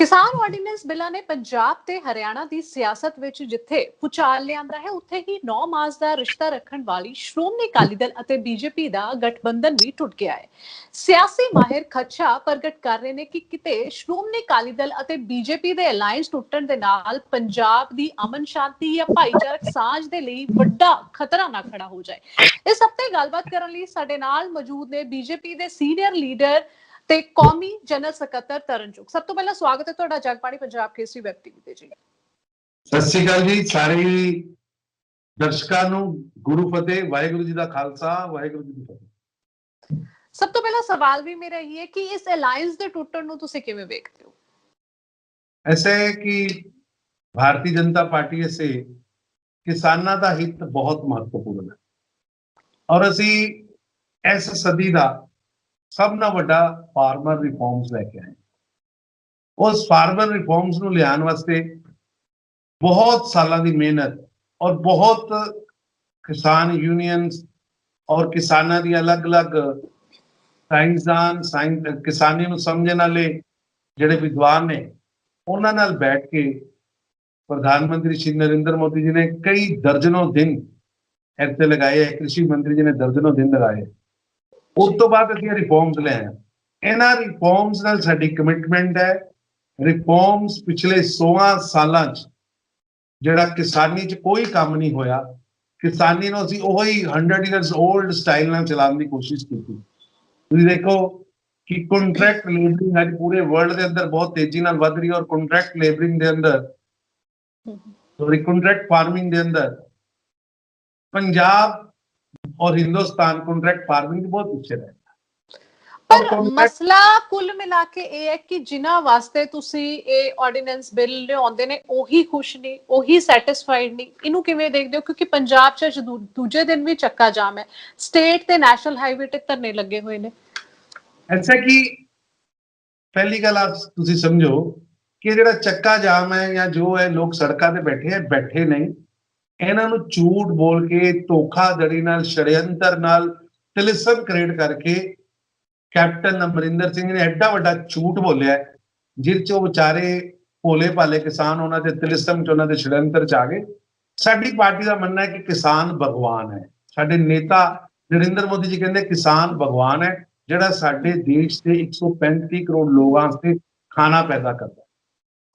ਕਿਸਾਨ ਆਰਡੀਨੈਂਸ ਬਿੱਲਾਂ ਨੇ ਪੰਜਾਬ ਤੇ ਹਰਿਆਣਾ ਦੀ ਸਿਆਸਤ ਵਿੱਚ ਜਿੱਥੇ ਪੁਚਾਲ ਲਿਆਂਦਾ ਹੈ, ਉੱਥੇ ਹੀ 9 ਮਾਸ ਦਾ ਰਿਸ਼ਤਾ ਰੱਖਣ ਵਾਲੀ ਸ਼੍ਰੋਮਣੀ ਅਕਾਲੀ ਦਲ ਅਤੇ ਬੀਜੇਪੀ ਦਾ ਗਠਬੰਧਨ ਵੀ ਟੁੱਟ ਗਿਆ ਹੈ। ਸਿਆਸੀ ਮਾਹਿਰ ਖੱਚਾ ਪ੍ਰਗਟ ਕਰ ਰਹੇ ਨੇ ਕਿ ਕਿਤੇ ਸ਼੍ਰੋਮਣੀ ਅਕਾਲੀ ਦਲ ਅਤੇ ਬੀਜੇਪੀ ਦੇ ਅਲਾਈਅੰਸ ਟੁੱਟਣ ਦੇ ਨਾਲ ਪੰਜਾਬ ਦੀ ਅਮਨ ਸ਼ਾਂਤੀ ਜਾਂ ਭਾਈਚਾਰਕ ਸਾਂਝ ਦੇ ਲਈ ਵੱਡਾ ਖਤਰਾ ਨਾ ਖੜਾ ਹੋ ਜਾਏ। ਇਸ ਹਫ਼ਤੇ ਗੱਲਬਾਤ ਕਰਨ ਲਈ ਸਾਡੇ ਨਾਲ ਮੌਜੂਦ ਨੇ ਬੀਜੇਪੀ ਦੇ ਸੀਨੀਅਰ ਲੀਡਰ ਤੇ ਕੌਮੀ ਜਨਰਲ ਸਕੱਤਰ ਤਰਨਜੁਗ ਸਭ ਤੋਂ ਪਹਿਲਾਂ ਸਵਾਗਤ ਹੈ ਤੁਹਾਡਾ ਜਗਬਾਣੀ ਪੰਜਾਬ ਕੇਸਰੀ ਵੈਬ ਟੀਵੀ ਤੇ ਜੀ। ਸਤਿ ਸ਼੍ਰੀ ਅਕਾਲ ਜੀ ਸਾਰੇ ਦਰਸ਼ਕਾਂ ਨੂੰ ਗੁਰੂ ਫਤਿਹ ਵਾਹਿਗੁਰੂ ਜੀ ਦਾ ਖਾਲਸਾ ਵਾਹਿਗੁਰੂ ਜੀ ਦੀ ਫਤਿਹ। ਸਭ ਤੋਂ ਪਹਿਲਾ ਸਵਾਲ ਵੀ ਮੇਰਾ ਇਹ ਹੈ ਕਿ ਇਸ ਅਲਾਈਅੰਸ ਦੇ ਟੁੱਟਣ ਨੂੰ ਤੁਸੀਂ ਕਿਵੇਂ ਵੇਖਦੇ ਹੋ? ਐਸੇ ਹੈ ਕਿ ਭਾਰਤੀ ਜਨਤਾ ਪਾਰਟੀ ਐਸੇ ਕਿਸਾਨਾਂ ਦਾ ਹਿੱਤ ਬਹੁਤ ਮਹੱਤਵਪੂਰਨ ਹੈ। ਔਰ ਅਸੀਂ ਇਸ ਸਦੀ ਦਾ ਸਭ ਨਾਲੋਂ ਵੱਡਾ ਫਾਰਮਰ ਰਿਫਾਰਮਸ ਲੈ ਕੇ ਆਏ। ਉਸ ਫਾਰਮਰ ਰਿਫਾਰਮਸ ਨੂੰ ਲਿਆਉਣ ਵਾਸਤੇ ਬਹੁਤ ਸਾਲਾਂ ਦੀ ਮਿਹਨਤ ਔਰ ਬਹੁਤ ਕਿਸਾਨ ਯੂਨੀਅਨਸ ਔਰ ਕਿਸਾਨਾਂ ਦੀ ਅਲੱਗ-ਅਲੱਗ ਸਾਇੰਸਦਾਨ ਸਾਇੰਸ ਕਿਸਾਨੀ ਨੂੰ ਸਮਝਣ ਵਾਲੇ ਜਿਹੜੇ ਵਿਦਵਾਨ ਨੇ, ਉਹਨਾਂ ਨਾਲ ਬੈਠ ਕੇ ਪ੍ਰਧਾਨ ਮੰਤਰੀ ਸ਼੍ਰੀ ਨਰਿੰਦਰ ਮੋਦੀ ਜੀ ਨੇ ਕਈ ਦਰਜਨੋਂ ਦਿਨ ਇੱਥੇ ਲਗਾਏ ਹੈ, ਕ੍ਰਿਸ਼ੀ ਮੰਤਰੀ ਜੀ ਨੇ ਦਰਜਨੋਂ ਦਿਨ ਲਗਾਏ ਉਸ ਤੋਂ ਬਾਅਦ ਅਸੀਂ ਰਿਫਾਰਮਸ ਲੈ ਆਏ। ਇਹਨਾਂ ਰਿਫਾਰਮਸ ਨਾਲ ਸਾਡੀ ਕਮਿਟਮੈਂਟ ਹੈ। ਰਿਫਾਰਮਸ ਪਿਛਲੇ 16 ਸਾਲਾਂ 'ਚ ਜਿਹੜਾ ਕਿਸਾਨੀ 'ਚ ਕੋਈ ਕੰਮ ਨਹੀਂ ਹੋਇਆ। ਕਿਸਾਨੀ ਨੂੰ ਅਸੀਂ ਉਹੀ 100 ਇਅਰਸ 올ਡ ਸਟਾਈਲ ਨਾਲ ਚਲਾਉਣ ਦੀ ਕੋਸ਼ਿਸ਼ ਕੀਤੀ। ਤੁਸੀਂ ਦੇਖੋ ਕਿ ਕੰਟਰੈਕਟ ਲੇਬਰਿੰਗ ਅੱਜ ਪੂਰੇ ਵਰਲਡ ਦੇ ਅੰਦਰ ਬਹੁਤ ਤੇਜ਼ੀ ਨਾਲ ਵੱਧ ਰਹੀ ਹੈ ਔਰ ਕੰਟਰੈਕਟ ਲੇਬਰਿੰਗ ਦੇ ਅੰਦਰ ਸੌਰੀ ਕੰਟਰੈਕਟ ਫਾਰਮਿੰਗ ਦੇ ਅੰਦਰ ਪੰਜਾਬ ਹਿੰਦੁਸਤਾਨ ਕੰਟਰੈਕਟ ਫਾਰਮਿੰਗ ਦੇ ਬਹੁਤ ਪਿੱਛੇ ਰਹੇ ਪਰ ਮਸਲਾ ਕੁੱਲ ਮਿਲਾ ਕੇ ਇਹ ਹੈ ਕਿ ਜਿਨ੍ਹਾਂ ਵਾਸਤੇ ਤੁਸੀਂ ਇਹ ਆਰਡੀਨੈਂਸ ਬਿੱਲ ਲਿਆਉਂਦੇ ਨੇ ਉਹੀ ਖੁਸ਼ ਨਹੀਂ ਉਹੀ ਸੈਟੀਸਫਾਈਡ ਨਹੀਂ। ਇਹਨੂੰ ਕਿਵੇਂ ਦੇਖਦੇ ਹੋ? ਕਿਉਂਕਿ ਪੰਜਾਬ 'ਚ ਦੂਜੇ ਦਿਨ ਵੀ ਚੱਕਾ ਜਾਮ ਹੈ। ਸਟੇਟ ਤੇ ਨੈਸ਼ਨਲ ਹਾਈਵੇ ਤੇ ਧਰਨੇ ਲੱਗੇ ਹੋਏ ਨੇ। ਐਸਾ ਕਿ ਪਹਿਲੀ ਗੱਲ ਆਪ ਤੁਸੀਂ ਸਮਝੋ ਕਿ ਜਿਹੜਾ ਚੱਕਾ ਜਾਮ ਹੈ ਜਾਂ ਜੋ ਹੈ ਲੋਕ ਸੜਕਾਂ ਤੇ ਬੈਠੇ ਹੈ ਬੈਠੇ ਨਹੀਂ। ਇਹਨਾਂ ਨੂੰ ਝੂਠ ਬੋਲ ਕੇ ਧੋਖਾਧੜੀ ਨਾਲ ਸ਼ੜਯੰਤਰ ਨਾਲ ਤਿਲਸਮ ਕ੍ਰੀਏਟ ਕਰਕੇ ਕੈਪਟਨ ਅਮਰਿੰਦਰ ਸਿੰਘ ਨੇ ਐਡਾ ਵੱਡਾ ਝੂਠ ਬੋਲਿਆ ਹੈ, ਜਿਸ ਚ ਉਹ ਵਿਚਾਰੇ ਭੋਲੇ ਭਾਲੇ ਕਿਸਾਨ ਉਹਨਾਂ ਦੇ ਤਿਲਸਮ ਚ ਉਹਨਾਂ ਦੇ ਸ਼ੜਯੰਤਰ ਚ ਆ ਗਏ। ਸਾਡੀ ਪਾਰਟੀ ਦਾ ਮੰਨਣਾ ਹੈ ਕਿ ਕਿਸਾਨ ਭਗਵਾਨ ਹੈ। ਸਾਡੇ ਨੇਤਾ ਨਰਿੰਦਰ ਮੋਦੀ ਜੀ ਕਹਿੰਦੇ ਕਿਸਾਨ ਭਗਵਾਨ ਹੈ ਜਿਹੜਾ ਸਾਡੇ ਦੇਸ਼ ਦੇ 135 ਕਰੋੜ ਲੋਕਾਂ 'ਤੇ ਖਾਣਾ ਪੈਦਾ ਕਰਦਾ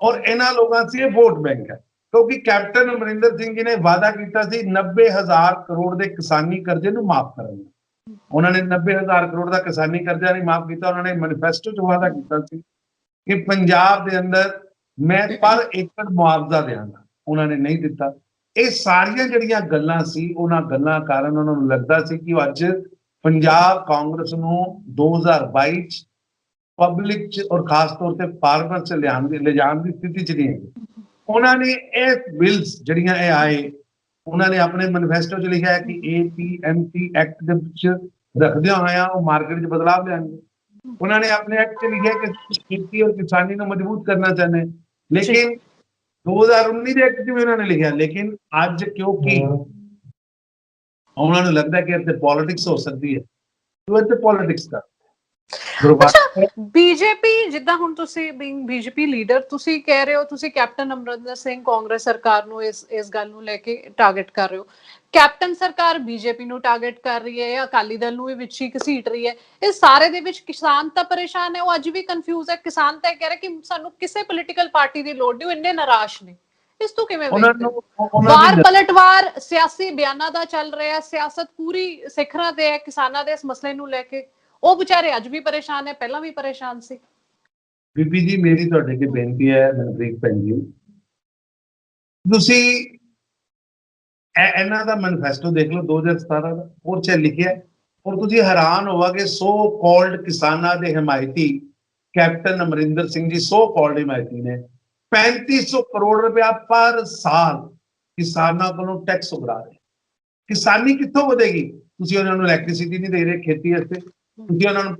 ਔਰ ਇਹਨਾਂ ਲੋਕਾਂ ਵਾਸਤੇ ਇਹ ਵੋਟ ਬੈਂਕ ਹੈ। ਕਿਉਂਕਿ ਕੈਪਟਨ ਅਮਰਿੰਦਰ ਸਿੰਘ ਜੀ ਨੇ ਵਾਅਦਾ ਕੀਤਾ ਸੀ 90000 ਕਰੋੜ ਦੇ ਕਿਸਾਨੀ ਕਰਜ਼ੇ ਨੂੰ ਮਾਫ ਕਰਨ ਦਾ। ਉਹਨਾਂ ਨੇ 90000 ਕਰੋੜ ਦਾ ਕਿਸਾਨੀ ਕਰਜ਼ਾ ਨਹੀਂ ਮਾਫ ਕੀਤਾ, ਉਹਨਾਂ ਨੇ ਮੈਨੀਫੈਸਟੋ 'ਚ ਵਾਅਦਾ ਕੀਤਾ ਸੀ ਕਿ ਪੰਜਾਬ ਦੇ ਅੰਦਰ ਮੈਂ ਪਰ ਏਕੜ ਮੁਆਵਜ਼ਾ ਦੇਵਾਂਗਾ। ਉਹਨਾਂ ਨੇ ਨਹੀਂ ਦਿੱਤਾ। ਇਹ ਸਾਰੀਆਂ ਜਿਹੜੀਆਂ ਗੱਲਾਂ ਸੀ, ਉਹਨਾਂ ਗੱਲਾਂ ਕਾਰਨ ਉਹਨਾਂ ਨੂੰ ਲੱਗਦਾ ਸੀ ਕਿ ਉਹ ਅੱਜ ਪੰਜਾਬ ਕਾਂਗਰਸ ਨੂੰ 2022 ਚ ਪਬਲਿਕ ਚ ਔਰ ਖਾਸ ਤੌਰ ਤੇ ਫਾਰਮਰ ਚ ਲਿਆਉਣ ਦੀ ਲਿਜਾਣ ਦੀ ਸਥਿਤੀ ਚ ਨਹੀਂ ਹੈ ਉਹਨਾਂ ਨੇ ਇਹ ਬਿਲਸ ਜਿਹੜੀਆਂ ਇਹ ਆਏ ਉਹਨਾਂ ਨੇ ਆਪਣੇ ਮੈਨੀਫੈਸਟੋ ਚ ਲਿਖਿਆ ਹੈ ਕਿ ਏਪੀਐਮਸੀ ਐਕਟ ਦੇ ਵਿੱਚ ਰੱਖਦਿਆਂ ਹੋਇਆਂ ਉਹ ਮਾਰਕੀਟ 'ਚ ਬਦਲਾਅ ਲਿਆਣਗੇ ਉਹਨਾਂ ਨੇ ਆਪਣੇ ਐਕਟ 'ਚ ਲਿਖਿਆ ਕਿ ਖੇਤੀ ਔਰ ਕਿਸਾਨੀ ਨੂੰ ਮਜ਼ਬੂਤ ਕਰਨਾ ਚਾਹੁੰਦੇ। ਲੇਕਿਨ 2019 ਦੇ ਐਕਟ 'ਚ ਵੀ ਉਹਨਾਂ ਨੇ ਲਿਖਿਆ ਲੇਕਿਨ ਅੱਜ ਕਿਉਂਕਿ ਉਹਨਾਂ ਨੂੰ ਲੱਗਦਾ ਕਿ ਇੱਥੇ ਪੋਲਿਟਿਕਸ ਹੋ ਸਕਦੀ ਹੈ ਉਹ ਇੱਥੇ ਪੋਲਿਟਿਕਸ ਅੱਛਾ ਬੀਜੇਪੀ ਜਿੱਦਾਂ ਹੁਣ ਤੁਸੀਂ ਬੀਇੰਗ ਬੀਜੇਪੀ ਲੀਡਰ ਤੁਸੀਂ ਕਹਿ ਰਹੇ ਹੋ ਤੁਸੀਂ ਕੈਪਟਨ ਅਮਰਿੰਦਰ ਸਿੰਘ ਕਾਂਗਰਸ ਸਰਕਾਰ ਨੂੰ ਇਸ ਇਸ ਗੱਲ ਨੂੰ ਲੈ ਕੇ ਟਾਰਗੇਟ ਕਰ ਰਹੇ ਹੋ। ਕੈਪਟਨ ਸਰਕਾਰ ਬੀਜੇਪੀ ਨੂੰ ਟਾਰਗੇਟ ਕਰ ਰਹੀ ਹੈ ਜਾਂ ਅਕਾਲੀ ਦਲ ਨੂੰ ਵੀ ਵਿੱਚ ਹੀ ਘਸੀਟ ਰਹੀ ਹੈ। ਇਹ ਸਾਰੇ ਦੇ ਵਿੱਚ ਕਿਸਾਨ ਤਾਂ ਪਰੇਸ਼ਾਨ ਹੈ ਉਹ ਅੱਜ ਵੀ ਕਨਫਿਊਜ਼ ਹੈ। ਕਿਸਾਨ ਤਾਂ ਇਹ ਕਹਿ ਰਿਹਾ ਕਿ ਸਾਨੂੰ ਕਿਸੇ ਪੋਲੀਟੀਕਲ ਪਾਰਟੀ ਦੀ ਲੋੜ ਨਹੀਂ ਉਹ ਇੰਨੇ ਨਿਰਾਸ਼ ਨੇ। ਇਸ ਤੋਂ ਕਿਵੇਂ ਵਾਰ ਪਲਟਵਾਰ ਸਿਆਸੀ ਬਿਆਨਾਂ ਦਾ ਚੱਲ ਰਿਹਾ ਸਿਆਸਤ ਪੂਰੀ ਸਿਖਰਾਂ ਤੇ ਹੈ ਕਿਸਾਨਾਂ ਦੇ ਇਸ ਮਸਲੇ ਨੂੰ ਲੈ ਕੇ। ਉਹ ਵਿਚਾਰੇ ਅੱਜ ਵੀ ਪਰੇਸ਼ਾਨ ਹੈ ਪਹਿਲਾਂ ਵੀ ਪਰੇਸ਼ਾਨ ਸੀ। ਬੀਬੀ ਜੀ, ਮੇਰੀ ਤੁਹਾਡੇ ਅੱਗੇ ਬੇਨਤੀ ਹੈ ਮਨਪ੍ਰੀਤ ਭੈਣ ਜੀ। ਤੁਸੀਂ ਇਹ ਇਹਨਾਂ ਦਾ ਮੈਨੀਫੈਸਟੋ ਦੇਖ ਲਓ 2017 ਦਾ ਉਹ 'ਚ ਲਿਖਿਆ ਹੈ। ਔਰ ਤੁਸੀਂ ਹੈਰਾਨ ਹੋਵਾਂਗੇ ਸੋ ਕਾਲਡ ਕਿਸਾਨਾਂ ਦੇ ਹਮਾਇਤੀ captain Amarinder Singh ji so called ਹਮਾਇਤੀ ਨੇ। 3500 ਕਰੋੜ ਰੁਪਇਆ ਪਰ ਸਾਲ ਕਿਸਾਨਾਂ ਕੋਲੋਂ ਟੈਕਸ ਉਗਰਾ ਰਹੇ। ਕਿਸਾਨੀ ਕਿੱਥੋਂ ਵਧੇਗੀ? ਤੁਸੀਂ ਉਹਨਾਂ ਨੂੰ ਇਲੈਕਟ੍ਰਿਸਿਟੀ ਨਹੀਂ ਦੇ ਰਹੇ, ਖੇਤੀ ਵਾਸਤੇ। ਤੁਸੀਂ ਉਹਨਾਂ ਨੂੰ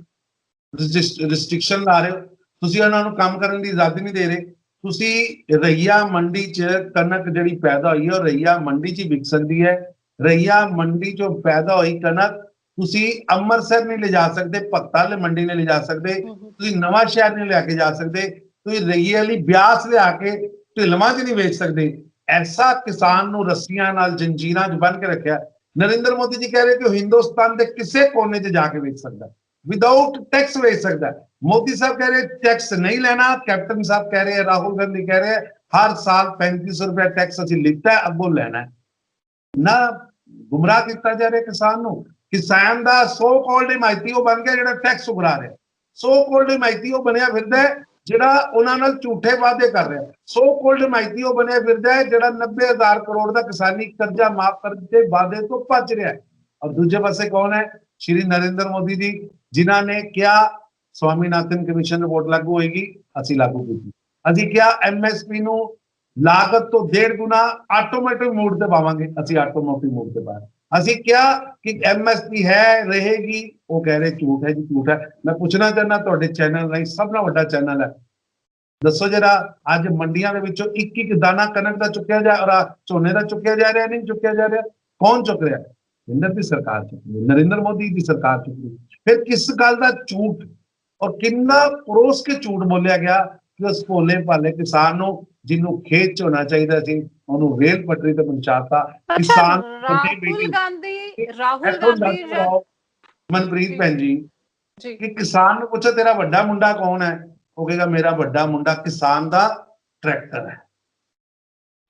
ਰਿਸਟ੍ਰਿਕਸ਼ਨ ਲਾ ਰਹੇ ਹੋ। ਤੁਸੀਂ ਉਹਨਾਂ ਨੂੰ ਕੰਮ ਕਰਨ ਦੀ ਆਜ਼ਾਦੀ ਨਹੀਂ ਦੇ ਰਹੇ। ਤੁਸੀਂ ਰਈਆ ਮੰਡੀ 'ਚ ਕਣਕ ਜਿਹੜੀ ਪੈਦਾ ਹੋਈ ਹੈ ਉਹ ਰਈਆ ਮੰਡੀ 'ਚ ਹੀ ਵਿਕ ਸਕਦੀ ਹੈ। ਰਈਆ ਮੰਡੀ 'ਚੋਂ ਪੈਦਾ ਹੋਈ ਕਣਕ ਤੁਸੀਂ ਅੰਮ੍ਰਿਤਸਰ ਨਹੀਂ ਲਿਜਾ ਸਕਦੇ ਭਗਤਾਂ ਵਾਲੇ ਮੰਡੀ ਨਹੀਂ ਲਿਜਾ ਸਕਦੇ। ਤੁਸੀਂ ਨਵਾਂ ਸ਼ਹਿਰ ਨਹੀਂ ਲਿਆ ਕੇ ਜਾ ਸਕਦੇ। ਤੁਸੀਂ ਰਈਏ ਵਾਲੀ ਬਿਆਸ ਲਿਆ ਕੇ ਢਿਲਵਾਂ 'ਚ ਨਹੀਂ ਵੇਚ ਸਕਦੇ। ਐਸਾ ਕਿਸਾਨ ਨੂੰ ਰੱਸੀਆਂ ਨਾਲ ਜੰਜੀਰਾਂ 'ਚ ਬੰਨ ਕੇ ਰੱਖਿਆ। ਨਰਿੰਦਰ ਮੋਦੀ ਜੀ ਕਹਿ ਰਹੇ ਕਿ ਉਹ ਹਿੰਦੁਸਤਾਨ ਦੇ ਕਿਸੇ ਕੋਨੇ 'ਚ ਜਾ ਕੇ ਵੇਚ ਸਕਦਾ। ਵਿਦਆਊਟ ਟੈਕਸ ਵੇਚ ਸਕਦਾ। ਮੋਦੀ ਸਾਹਿਬ ਕਹਿ ਰਹੇ ਟੈਕਸ ਨਹੀਂ ਲੈਣਾ। ਕੈਪਟਨ ਸਾਹਿਬ ਕਹਿ ਰਹੇ, ਰਾਹੁਲ ਗਾਂਧੀ ਕਹਿ ਰਹੇ, ਹਰ ਸਾਲ 3500 ਰੁਪਏ ਟੈਕਸ ਅਸੀਂ ਲਿੱਤਾ ਅੱਗੋਂ ਲੈਣਾ ਨਾ ਗੁੰਮਰਾਹ ਕੀਤਾ ਜਾ ਰਿਹਾ ਕਿਸਾਨ ਨੂੰ। ਕਿਸਾਨ ਦਾ ਸੋ ਕਾਲਡ ਹਿਮਾਇਤੀ ਉਹ ਬਣ ਗਿਆ ਜਿਹੜਾ ਟੈਕਸ ਉਗਰਾ ਰਿਹਾ। ਸੋ ਕਾਲਡ ਹਿਮਾਇਤੀ ਉਹ ਬਣਿਆ ਫਿਰਦਾ ਜਿਹੜਾ ਉਹਨਾਂ ਨਾਲ ਝੂਠੇ ਵਾਅਦੇ ਕਰ ਰਿਹਾ। ਸੋ ਕਾਲਡ ਹਿਮਾਇਤੀ ਉਹ ਬਣਿਆ ਫਿਰਦਾ ਹੈ, ਜਿਹੜਾ 90000 ਕਰੋੜ ਦਾ ਕਿਸਾਨੀ ਕਰਜ਼ਾ ਮਾਫ ਕਰਨ ਦੇ ਵਾਅਦੇ ਤੋਂ ਭੱਜ ਰਿਹਾ ਹੈ। ਔਰ ਦੂਜੇ ਪਾਸੇ ਕੌਣ ਹੈ? ਸ਼੍ਰੀ ਨਰਿੰਦਰ ਮੋਦੀ ਜੀ, ਜਿਨ੍ਹਾਂ ਨੇ ਕਿਹਾ, ਸਵਾਮੀਨਾਥਨ ਕਮਿਸ਼ਨ ਰਿਪੋਰਟ ਲਾਗੂ ਹੋਏਗੀ, ਅਸੀਂ ਲਾਗੂ ਕੀਤੀ ਅਸੀਂ ਕਿਹਾ ਐਮਐਸਪੀ ਨੂੰ ਲਾਗਤ ਤੋਂ ਡੇਢ ਗੁਣਾ ਆਟੋਮੈਟਿਕ ਮੋਡ ਤੇ ਪਾਵਾਂਗੇ, ਅਸੀਂ ਆਟੋਮੈਟਿਕ ਮੋਡ ਤੇ ਪਾ ਅਸੀਂ ਕਿਹਾ ਕਿ ਐਮਐਸਪੀ ਹੈ, ਰਹੇਗੀ। ਉਹ ਕਹਿ ਰਹੇ, ਝੂਠ ਹੈ ਜੀ, ਝੂਠ ਹੈ। ਮੈਂ ਪੁੱਛਣਾ ਚਾਹੁੰਦਾ ਤੁਹਾਡੇ ਚੈਨਲ ਰਾਹੀਂ, ਸਭ ਤੋਂ ਵੱਡਾ ਚੈਨਲ ਹੈ। ਦੱਸੋ ਜਿਹੜਾ ਅੱਜ ਮੰਡੀਆਂ ਦੇ ਵਿੱਚੋਂ ਇੱਕ ਇੱਕ ਦਾਣਾ ਕਣਕ ਦਾ ਚੁੱਕਿਆ ਜਾ ਔਰ ਝੋਨੇ ਦਾ ਚੁੱਕਿਆ ਜਾ ਰਿਹਾ, ਨਹੀਂ ਚੁੱਕਿਆ ਜਾ ਰਿਹਾ? ਕੌਣ ਚੁੱਕ ਰਿਹਾ? ਕੇਂਦਰ ਦੀ ਸਰਕਾਰ ਚੁੱਕ ਰਹੀ ਨਰਿੰਦਰ ਮੋਦੀ ਦੀ ਸਰਕਾਰ ਚੁੱਕ ਰਹੀ ਫਿਰ ਕਿਸ ਗੱਲ ਦਾ ਝੂਠ? ਔਰ ਕਿੰਨਾ ਪਰੋਸ ਕੇ ਝੂਠ ਬੋਲਿਆ ਗਿਆ ਕਿ ਉਸ ਭੋਲੇ ਭਾਲੇ ਕਿਸਾਨ ਨੂੰ ਜਿਹਨੂੰ ਖੇਤ ਚ ਹੋਣਾ ਚਾਹੀਦਾ ਸੀ ਉਹਨੂੰ ਰੇਲ ਪਟਰੀ ਤੇ ਪਹੁੰਚਾਤਾ ਕਿਸਾਨ meeting- ਗਾਂਧੀ ਰਾਹੁਲ ਗਾਂਧੀ ਮਨਪ੍ਰੀਤ ਭੈਣ ਜੀ ਕਿ ਕਿਸਾਨ ਨੂੰ ਪੁੱਛੋ ਤੇਰਾ ਵੱਡਾ ਮੁੰਡਾ ਕੌਣ ਹੈ ਉਹ ਕਹੇਗਾ ਮੇਰਾ ਵੱਡਾ ਮੁੰਡਾ ਕਿਸਾਨ ਦਾ ਟਰੈਕਟਰ ਹੈ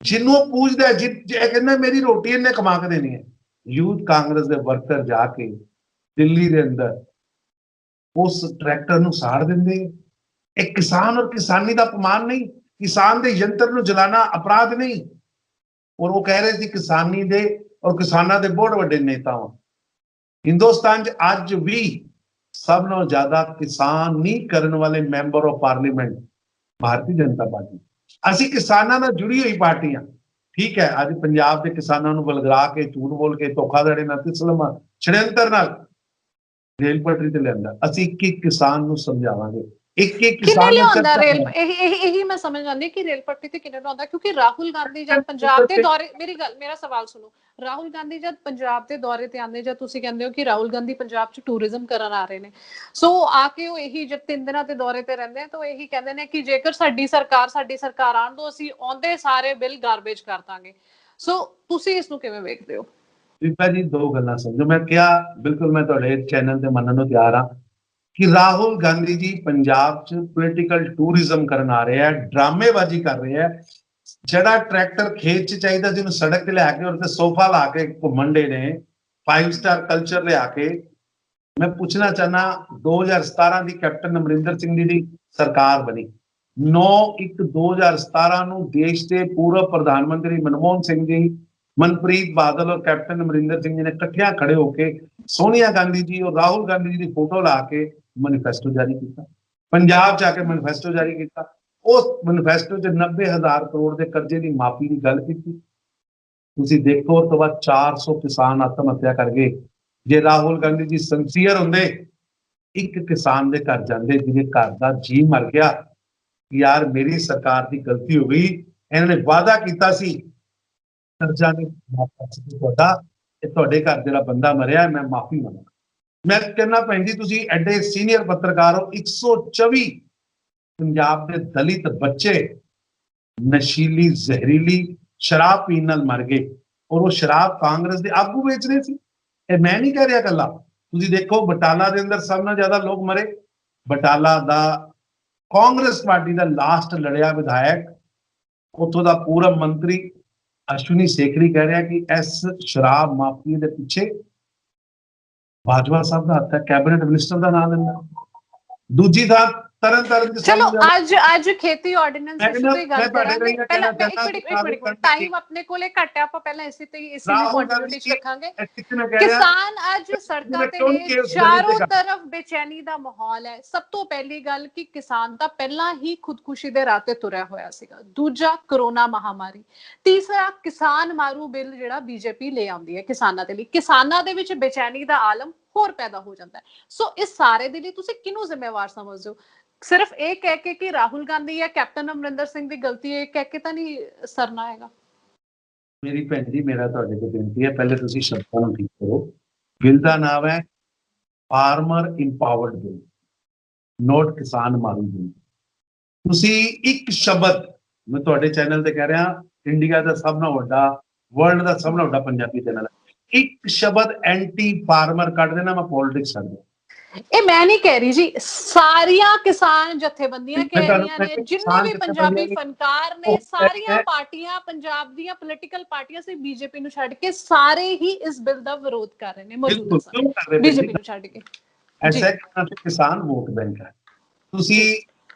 ਜਿਹਨੂੰ ਪੁੱਛਦਾ ਜਿ ਕਹਿੰਦਾ ਮੇਰੀ ਰੋਟੀ ਇਹਨੇ ਕਮਾ ਕੇ ਦੇਣੀ ਹੈ ਯੂਥ ਕਾਂਗਰਸ ਦੇ ਵਰਕਰ ਜਾ ਕੇ ਦਿੱਲੀ ਦੇ ਅੰਦਰ ਉਸ ਟਰੈਕਟਰ ਨੂੰ ਸਾੜ ਦਿੰਦੇ ਇਹ ਕਿਸਾਨ ਔਰ ਕਿਸਾਨੀ ਦਾ ਅਪਮਾਨ ਨਹੀਂ ਕਿਸਾਨ ਦੇ ਯੰਤਰ ਨੂੰ ਜਲਾਣਾ ਅਪਰਾਧ ਨਹੀਂ। ਔਰ ਉਹ ਕਹਿ ਰਹੇ ਸੀ ਕਿਸਾਨੀ ਦੇ ਔਰ ਕਿਸਾਨਾਂ ਦੇ ਬਹੁਤ ਵੱਡੇ ਨੇਤਾਵਾਂ। ਹਿੰਦੁਸਤਾਨ 'ਚ ਅੱਜ ਵੀ ਸਭ ਨਾਲੋਂ ਜ਼ਿਆਦਾ ਕਿਸਾਨ ਨਹੀਂ ਕਰਨ ਵਾਲੇ member of parliament Bharatiya Janata party. ਅਸੀਂ ਕਿਸਾਨਾਂ ਨਾਲ ਜੁੜੀ ਹੋਈ ਪਾਰਟੀ ਹਾਂ। ਠੀਕ ਹੈ, ਅੱਜ ਪੰਜਾਬ ਦੇ ਕਿਸਾਨਾਂ ਨੂੰ ਬਲਗਰਾ ਕੇ, ਝੂਠ ਬੋਲ ਕੇ, ਧੋਖਾਧੜੀ ਨਾਲ, ਤਿਸਲਮ ਛੜਯੰਤਰ ਨਾਲ, ਰੇਲ ਪਟਰੀ ਤੇ ਲਿਆਂਦਾ। ਅਸੀਂ ਇੱਕ ਕਿਸਾਨ ਨੂੰ ਸਮਝਾਵਾਂਗੇ? ਇੱਕ ਇੱਕ ਕਿਸਾਨ ਨੂੰ ਚਰਚਾ ਰੇਲ। ਇਹ ਇਹ ਮੈਂ ਸਮਝ ਜਾਂਦੀ ਕਿ ਰੇਲ ਪੱਟੀ ਤੇ ਕਿੰਨੇ ਲਿਆਉਂਦਾ ਕਿਉਂਕਿ ਰਾਹੁਲ ਗਾਂਧੀ ਜਦ ਪੰਜਾਬ ਦੇ ਦੌਰੇ ਮੇਰੀ ਗੱਲ ਮੇਰਾ ਸਵਾਲ ਸੁਣੋ। ਰਾਹੁਲ ਗਾਂਧੀ ਜਦ ਪੰਜਾਬ ਦੇ ਦੌਰੇ ਤੇ ਆਉਂਦੇ ਜਦ ਤੁਸੀਂ ਕਹਿੰਦੇ ਹੋ ਕਿ ਰਾਹੁਲ ਗਾਂਧੀ ਪੰਜਾਬ 'ਚ ਟੂਰਿਜ਼ਮ ਕਰਨ ਆ ਰਹੇ ਨੇ। ਸੋ ਆ ਕੇ ਉਹ ਇਹੀ ਜਦ ਤਿੰਨ ਦਿਨਾਂ ਤੇ ਦੌਰੇ ਤੇ ਰਹਿੰਦੇ ਆ ਤਾਂ ਇਹੀ ਕਹਿੰਦੇ ਨੇ ਕਿ ਜੇਕਰ ਸਾਡੀ ਸਰਕਾਰ ਸਾਡੀ ਸਰਕਾਰ ਆਣ ਦੋ ਅਸੀਂ ਆਉਂਦੇ ਸਾਰੇ ਬਿੱਲ ਗਾਰਬੇਜ ਕਰ ਦਾਂਗੇ। ਸੋ ਤੁਸੀਂ ਇਸ ਨੂੰ ਕਿਵੇਂ ਵੇਖਦੇ ਹੋ? ਬੀਬਾ ਜੀ ਦੋ ਗੱਲਾਂ ਸਮਝੋ। ਮੈਂ ਕਿਹਾ ਬਿਲਕੁਲ ਮੈਂ ਤੁਹਾਡੇ ਚੈਨਲ ਤੇ ਮੰਨਣ ਨੂੰ ਤਿਆਰ ਹਾਂ। ਕਿ ਰਾਹੁਲ ਗਾਂਧੀ ਜੀ ਪੰਜਾਬ 'ਚ ਪੋਲੀਟੀਕਲ ਟੂਰਿਜ਼ਮ ਕਰਨ ਆ ਰਿਹਾ ਆ, ਡਰਾਮੇਬਾਜ਼ੀ ਕਰ ਰਿਹਾ ਆ। ਜਿਹੜਾ ਟਰੈਕਟਰ ਖੇਤ 'ਚ ਚਾਹੀਦਾ ਜਿਹਨੂੰ ਸੜਕ ਤੇ ਲਿਆ ਕੇ ਉਹਦੇ ਤੇ ਸੋਫਾ ਲਾ ਕੇ ਘੁੰਮਣ ਦੇ ਨੇ 5 ਸਟਾਰ ਕਲਚਰ ਲਿਆ ਕੇ, ਮੈਂ ਪੁੱਛਣਾ ਚਾਹਨਾ 2017 ਦੀ ਕੈਪਟਨ ਅਮਰਿੰਦਰ ਸਿੰਘ ਜੀ ਦੀ ਸਰਕਾਰ ਬਣੀ। 9 1 2017 ਨੂੰ ਦੇਸ਼ ਦੇ ਪੂਰਵ ਪ੍ਰਧਾਨ ਮੰਤਰੀ ਮਨਮੋਹਨ ਸਿੰਘ ਜੀ, ਮਨਪ੍ਰੀਤ ਬਾਦਲ ਔਰ ਕੈਪਟਨ ਅਮਰਿੰਦਰ ਸਿੰਘ ਜੀ ਨੇ ਇਕੱਠਿਆਂ ਖੜੇ ਹੋ ਕੇ ਸੋਨੀਆ ਗਾਂਧੀ ਜੀ ਔਰ ਰਾਹੁਲ ਗਾਂਧੀ ਜੀ ਦੀ ਫੋਟੋ ਲਾ ਕੇ ਮੈਨੀਫੈਸਟੋ ਜਾਰੀ ਕੀਤਾ। ਪੰਜਾਬ ਜਾ ਕੇ ਮੈਨੀਫੈਸਟੋ ਜਾਰੀ ਕੀਤਾ। ਉਸ ਮੈਨੀਫੈਸਟੋ 'ਚ 90000 ਕਰੋੜ ਦੇ ਕਰਜ਼ੇ ਦੀ ਮਾਫੀ ਦੀ ਗੱਲ ਕੀਤੀ। ਤੁਸੀਂ ਦੇਖੋ, ਉਸ ਤੋਂ ਬਾਅਦ 400 ਕਿਸਾਨ ਆਤਮ ਹੱਤਿਆ ਕਰ ਗਏ। ਜੇ ਰਾਹੁਲ ਗਾਂਧੀ ਜੀ ਸੰਸੀਅਰ ਹੁੰਦੇ, ਇੱਕ ਕਿਸਾਨ ਦੇ ਘਰ ਜਾਂਦੇ, ਜਿਹਦੇ ਘਰ ਦਾ ਜੀ ਮਰ ਗਿਆ ਯਾਰ ਮੇਰੀ ਸਰਕਾਰ ਦੀ ਗਲਤੀ ਹੋ ਗਈ, ਇਹਨਾਂ ਨੇ ਵਾਅਦਾ ਕੀਤਾ ਸੀ, ਕਰਜ਼ਾ ਨਹੀਂ, ਮਾਫ ਕਰ ਤੁਹਾਡਾ ਇਹ ਤੁਹਾਡੇ ਘਰ ਜਿਹੜਾ ਬੰਦਾ ਮਰਿਆ, ਮੈਂ ਮਾਫੀ ਮੰਗਦਾ। ਮੈਂ ਕਹਿੰਦਾ ਭੈਣ ਜੀ, ਤੁਸੀਂ ਐਡੇ ਸੀਨੀਅਰ ਪੱਤਰਕਾਰ ਹੋ 124 ਪੰਜਾਬ ਦੇ ਦਲਿਤ ਬੱਚੇ ਨਸ਼ੀਲੀ, ਜ਼ਹਿਰੀਲੀ ਸ਼ਰਾਬ ਪੀਣ ਨਾਲ ਮਰ ਗਏ ਔਰ ਉਹ ਸ਼ਰਾਬ ਕਾਂਗਰਸ ਦੇ ਆਗੂ ਵੇਚ ਰਹੇ ਸੀ। ਇਹ ਮੈਂ ਨਹੀਂ ਕਹਿ ਰਿਹਾ ਕੱਲਾ ਤੁਸੀਂ ਦੇਖੋ, ਬਟਾਲਾ ਦੇ ਅੰਦਰ ਸਭ ਨਾਲੋਂ ਜ਼ਿਆਦਾ ਲੋਕ ਮਰੇ। ਬਟਾਲਾ ਦਾ ਕਾਂਗਰਸ ਪਾਰਟੀ ਦਾ ਲਾਸਟ ਲੜਿਆ ਵਿਧਾਇਕ, ਉੱਥੋਂ ਦਾ ਪੂਰਬ ਮੰਤਰੀ ਅਸ਼ਵਨੀ ਸੇਖੜੀ ਕਹਿ ਰਿਹਾ ਕਿ ਇਸ ਸ਼ਰਾਬ ਮਾਫੀਆ ਦੇ ਪਿੱਛੇ ਬਾਜਵਾ ਸਾਹਿਬ ਦਾ ਹੱਥ ਹੈ ਕੈਬਨਿਟ ਮਿਨਿਸਟਰ ਦਾ ਨਾਮ ਲੈਂਦਾ। ਦੂਜੀ ਥਾਂ ਤਰਨ ਤਰਨ ਦੇ ਚਲੋ ਅੱਜ ਅੱਜ ਖੇਤੀ ਆਰਡੀਨੈਂਸ ਦੀ ਗੱਲ ਕਰਾਂਗੇ। ਪਹਿਲਾਂ ਇੱਕ ਮਿੰਟ ਇੱਕ ਮਿੰਟ ਟਾਈਮ ਆਪਣੇ ਕੋਲੇ ਘੱਟ ਆਪਾਂ ਪਹਿਲਾਂ ਇਸੇ ਤੇ ਇਸੇ ਨੂੰ ਰਾਹੁਲ ਕੰਟੀਨਿਊਟੀ ਰੱਖਾਂਗੇ। ਕਿਸਾਨ ਅੱਜ ਸੜਕਾਂ ਤੇ ਨੇ ਚਾਰੋਂ ਤੇ ਤਰਫ ਬੇਚੈਨੀ ਦਾ ਮਾਹੌਲ ਹੈ। ਸਭ ਤੋਂ ਪਹਿਲੀ ਗੱਲ ਕਿ ਕਿਸਾਨ ਤਾਂ ਪਹਿਲਾਂ ਹੀ ਖੁਦਕੁਸ਼ੀ ਦੇ ਰਾਹ ਤੇ ਤੁਰਿਆ ਹੋਇਆ ਸੀਗਾ। ਦੂਜਾ ਕਰੋਨਾ ਮਹਾਮਾਰੀ। ਤੀਸਰਾ ਕਿਸਾਨ ਮਾਰੂ ਬਿੱਲ ਜਿਹੜਾ ਬੀਜੇਪੀ ਲੈ ਆਉਂਦੀ ਹੈ ਕਿਸਾਨਾਂ ਦੇ ਲਈ। ਕਿਸਾਨਾਂ ਦੇ ਵਿੱਚ ਬੇਚੈਨੀ ਦਾ ਆਲਮ ਹੋਰ ਪੈਦਾ ਹੋ ਜਾਂਦਾ ਸੋ ਇਸ ਸਾਰੇ ਦੇ ਲਈ ਤੁਸੀਂ ਕਿਹਨੂੰ ਜ਼ਿੰਮੇਵਾਰ ਸਮਝਦੇ ਹੋ? ਸਿਰਫ ਇਹ ਕਹਿ ਕੇ ਕਿ ਰਾਹੁਲ ਗਾਂਧੀ ਜਾਂ ਕੈਪਟਨ ਅਮਰਿੰਦਰ ਸਿੰਘ ਦੀ ਗਲਤੀ ਹੈ, ਇਹ ਕਹਿ ਕੇ ਤਾਂ ਨਹੀਂ ਸਰਨਾ ਹੈਗਾ? ਮੇਰੀ ਭੈਣ ਜੀ, ਮੇਰਾ ਤੁਹਾਡੇ ਕੋਲ ਬੇਨਤੀ ਹੈ, ਪਹਿਲੇ ਤੁਸੀਂ ਸ਼ਬਦਾਂ ਨੂੰ ਠੀਕ ਕਰੋ। ਬਿੱਲ ਦਾ ਨਾਮ ਹੈ ਫਾਰਮਰ ਇੰਪਾਵਰਡ ਬਿੱਲ ਨੋਟ ਕਿਸਾਨ ਮਾਰੂ ਬਿੱਲ। ਤੁਸੀਂ ਇੱਕ ਸ਼ਬਦ, ਮੈਂ ਤੁਹਾਡੇ ਚੈਨਲ ਤੇ ਕਹਿ ਰਿਹਾ, ਇੰਡੀਆ ਦਾ ਸਭ ਨਾਲੋਂ ਵੱਡਾ ਵਰਲਡ ਦਾ ਸਭ ਨਾਲੋਂ ਵੱਡਾ ਪੰਜਾਬੀ ਚੈਨਲ ਹੈ। ਇੱਕ ਸ਼ਬਦ ਐਂਟੀ ਫਾਰਮਰ ਕੱਢ ਦੇਣਾ, ਮੈਂ ਪੋਲਿਟਿਕਸ ਛੱਡ ਦਿਆਂ ਇਹ ਮੈਂ ਨਹੀਂ ਕਹਿ ਰਹੀ ਜੀ ਸਾਰੀਆਂ ਕਿਸਾਨ ਜਥੇਬੰਦੀਆਂ ਕਹਿ ਰਹੀਆਂ ਨੇ ਜਿੰਨੇ ਵੀ ਪੰਜਾਬੀ ਫਨਕਾਰ ਨੇ ਸਾਰੀਆਂ ਪਾਰਟੀਆਂ ਪੰਜਾਬ ਦੀਆਂ ਪੋਲੀਟੀਕਲ ਪਾਰਟੀਆਂ ਸੇ ਬੀਜੇਪੀ ਨੂੰ ਛੱਡ ਕੇ ਸਾਰੇ ਹੀ ਇਸ ਬਿੱਲ ਦਾ ਵਿਰੋਧ ਕਰ ਰਹੇ ਨੇ ਮੌਜੂਦਾ ਬੀਜੇਪੀ ਨੇ ਨੂੰ ਛੱਡ ਕੇ। ਐਸਾ ਕਿਸਾਨ ਵੋਟ ਬੈਂਕ ਹੈ। ਤੁਸੀਂ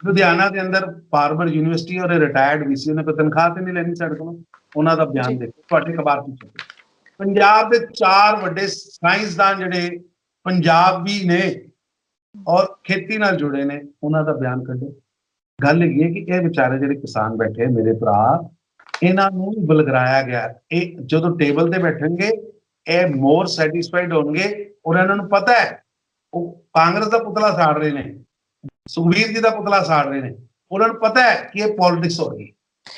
ਲੁਧਿਆਣਾ ਦੇ ਅੰਦਰ ਫਾਰਮਰ ਯੂਨੀਵਰਸਿਟੀ ਔਰ ਰਿਟਾਇਰਡ ਵੀਸੀ ਉਹਨੇ ਕੋਈ ਤਨਖਾਹ ਤੇ ਨਹੀਂ ਲੈਣੀ ਸਾਡੇ ਕੋਲੋਂ? ਉਹਨਾਂ ਦਾ ਬਿਆਨ। ਦੇਖੋ ਤੁਹਾਡੇ ਅਖਬਾਰ ਵਿੱਚ। ਪੰਜਾਬ ਦੇ ਚਾਰ ਵੱਡੇ ਸਾਇੰਸਦਾਨ ਜਿਹੜੇ ਪੰਜਾਬ ਵੀ ਨੇ ਔਰ ਖੇਤੀ ਨਾਲ ਜੁੜੇ ਨੇ, ਉਹਨਾਂ ਦਾ ਬਿਆਨ ਕੱਢੋ। ਗੱਲ ਇਹ ਹੈ ਕਿ ਇਹ ਵਿਚਾਰੇ ਜਿਹੜੇ ਕਿਸਾਨ ਬੈਠੇ, ਮੇਰੇ ਭਰਾ, ਇਹਨਾਂ ਨੂੰ ਬਲਗਰਾਇਆ ਗਿਆ। ਇਹ ਜਦੋਂ ਟੇਬਲ ਤੇ ਬੈਠਣਗੇ, ਇਹ ਮੋਰ ਸੈਟੀਸਫਾਈਡ ਹੋਣਗੇ ਔਰ ਇਹਨਾਂ ਨੂੰ ਪਤਾ ਹੈ, ਉਹ ਕਾਂਗਰਸ ਦਾ ਪੁਤਲਾ ਸਾੜ ਰਹੇ ਨੇ, ਸੁਖਬੀਰ ਜੀ ਦਾ ਪੁਤਲਾ ਸਾੜ ਰਹੇ ਨੇ। ਉਹਨਾਂ ਨੂੰ ਪਤਾ ਹੈ ਕਿ ਇਹ ਪੋਲਿਟਿਕਸ ਹੋ ਰਹੀ ਹੈ।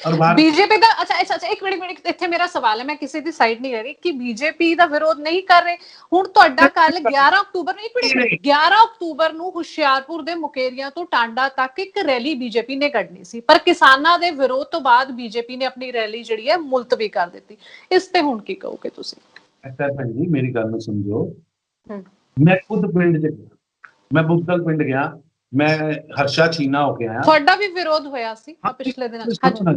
ਔਰ ਬੀਜੇਪੀ ਦਾ ਅੱਛਾ ਅੱਛਾ ਇੱਕ ਮਿੰਟ ਮਿੰਟ ਇੱਥੇ ਮੇਰਾ ਸਵਾਲ ਹੈ ਮੈਂ ਕਿਸੇ ਦੀ ਸਾਈਡ ਨਹੀਂ ਲੈ ਰਹੀ ਕਿ ਬੀਜੇਪੀ ਦਾ ਵਿਰੋਧ ਨਹੀਂ ਕਰ ਰਹੇ। ਹੁਣ ਤੁਹਾਡਾ ਕੱਲ 11 ਅਕਤੂਬਰ ਨੂੰ ਇੱਕ ਮਿੰਟ, ਇੱਕ ਮਿੰਟ 11 ਅਕਤੂਬਰ ਨੂੰ ਹੁਸ਼ਿਆਰਪੁਰ ਦੇ ਮੁਕੇਰੀਆਂ ਤੋਂ ਟਾਂਡਾ ਤੱਕ ਇੱਕ ਰੈਲੀ ਬੀਜੇਪੀ ਨੇ ਕੱਢਣੀ ਸੀ। ਪਰ ਕਿਸਾਨਾਂ ਦੇ ਵਿਰੋਧ ਤੋਂ ਬਾਅਦ ਬੀਜੇਪੀ ਨੇ ਆਪਣੀ ਰੈਲੀ ਜਿਹੜੀ ਹੈ ਮੁਲਤਵੀ ਕਰ ਦਿੱਤੀ। ਇਸ ਤੇ ਹੁਣ ਕੀ ਕਹੋਗੇ ਤੁਸੀਂ? ਅੱਛਾ ਭੈਣ ਜੀ ਮੇਰੀ ਗੱਲ ਨੂੰ ਸਮਝੋ। ਮੈਂ ਖੁਦ ਪਿੰਡ ਚ ਗਿਆ। ਮੈਂ ਬੁੱਧਲ ਪਿੰਡ ਗਿਆ। ਮੈਂ ਹਰਸ਼ਾ ਚੀਨਾ ਹੋ ਕੇ ਆਇਆ। ਤੁਹਾਡਾ ਵੀ ਵਿਰੋਧ ਹੋਇਆ ਸੀ ਆਹ ਪਿਛਲੇ ਦਿਨਾਂ।